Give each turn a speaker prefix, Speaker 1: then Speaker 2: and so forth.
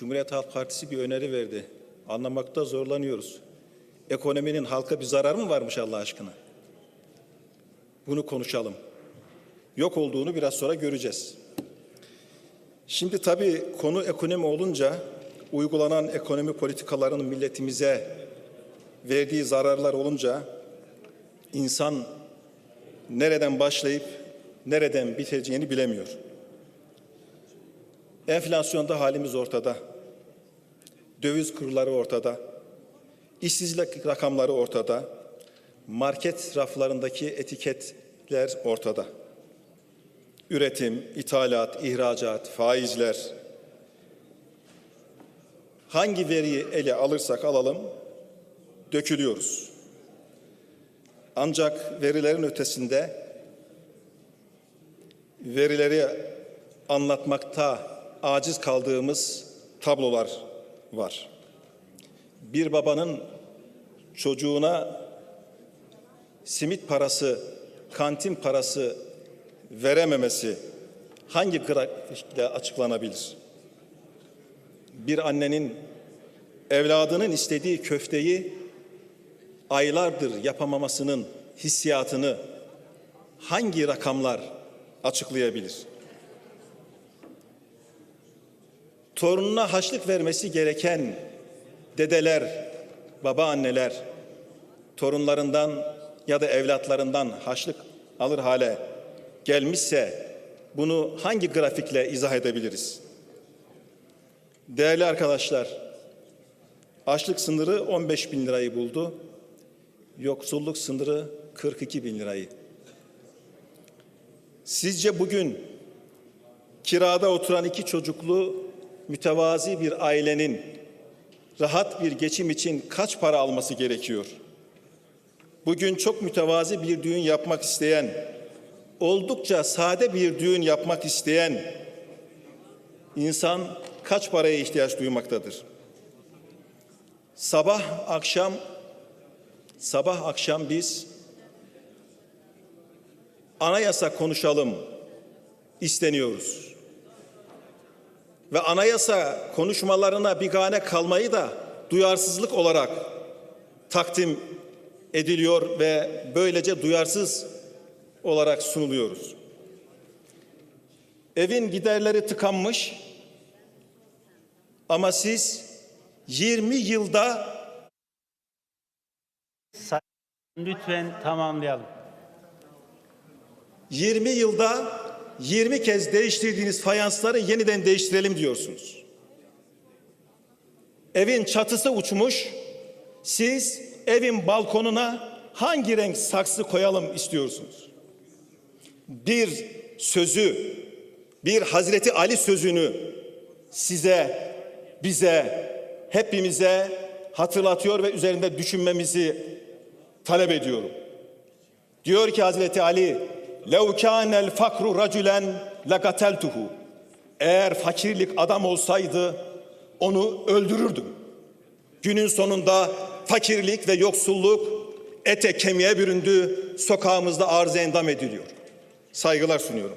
Speaker 1: Cumhuriyet Halk Partisi bir öneri verdi. Anlamakta zorlanıyoruz. Ekonominin halka bir zararı mı varmış Allah aşkına? Bunu konuşalım. Yok olduğunu biraz sonra göreceğiz. Şimdi tabii konu ekonomi olunca uygulanan ekonomi politikalarının milletimize verdiği zararlar olunca insan nereden başlayıp nereden biteceğini bilemiyor. Enflasyonda halimiz ortada. Döviz kurları ortada. İşsizlik rakamları ortada. Market raflarındaki etiketler ortada. Üretim, ithalat, ihracat, faizler. Hangi veriyi ele alırsak alalım dökülüyoruz. Ancak verilerin ötesinde verileri anlatmakta aciz kaldığımız tablolar var. Bir babanın çocuğuna simit parası, kantin parası verememesi hangi grafikle açıklanabilir? Bir annenin evladının istediği köfteyi aylardır yapamamasının hissiyatını hangi rakamlar açıklayabilir? Torununa haçlık vermesi gereken dedeler, babaanneler torunlarından ya da evlatlarından haçlık alır hale gelmişse bunu hangi grafikle izah edebiliriz? Değerli arkadaşlar, açlık sınırı 15 bin lirayı buldu. Yoksulluk sınırı 42 bin lirayı. Sizce bugün kirada oturan iki çocuklu mütevazi bir ailenin rahat bir geçim için kaç para alması gerekiyor? Bugün çok mütevazi bir düğün yapmak isteyen, oldukça sade bir düğün yapmak isteyen insan kaç paraya ihtiyaç duymaktadır? Sabah akşam sabah akşam biz anayasa konuşalım isteniyoruz. Ve anayasa konuşmalarına bigane kalmayı da duyarsızlık olarak takdim ediliyor ve böylece duyarsız olarak sunuluyoruz. Evin giderleri tıkanmış ama siz 20 yılda
Speaker 2: Lütfen tamamlayalım.
Speaker 1: 20 yılda 20 kez değiştirdiğiniz fayansları yeniden değiştirelim diyorsunuz. Evin çatısı uçmuş. Siz evin balkonuna hangi renk saksı koyalım istiyorsunuz? Bir sözü, bir Hazreti Ali sözünü size, bize, hepimize hatırlatıyor ve üzerinde düşünmemizi talep ediyorum. Diyor ki Hazreti Ali, "Lev kânel fakru raculen lekateltuhu." Eğer fakirlik adam olsaydı onu öldürürdüm. Günün sonunda fakirlik ve yoksulluk ete kemiğe büründü, sokağımızda arıza endam ediliyor. Saygılar sunuyorum.